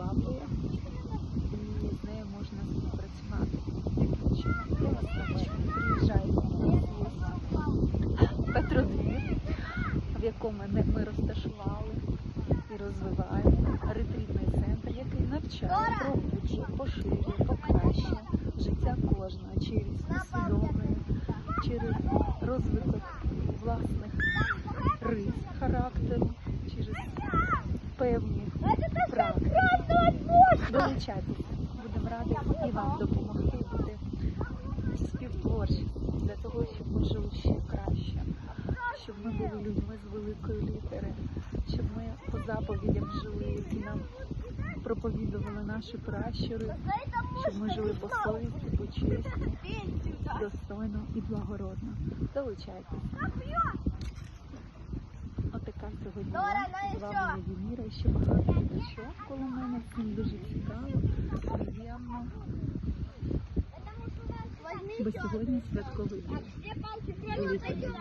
бабою, і з нею можна співпрацювати. Таким чином, я вас приїжджаєте в якому ми розташували і розвиваємо ретрітний центр, який навчає, пробуджує, поширює, покращує життя кожного через усвідомлення, через розвиток власних. Долучайтеся, будемо раді і вам допомогти бути співтворчі для того, щоб ми жили ще краще, щоб ми були людьми з великої літери, щоб ми по заповідям жили, які нам проповідували наші пращури, щоб ми жили по совісті, по честі, достойно і благородно. Долучайтеся. Отака сьогодні я. з вами Євміра і ще багато діточок коло мене. Всім дуже цікаво, приємно. Бо сьогодні святковий день.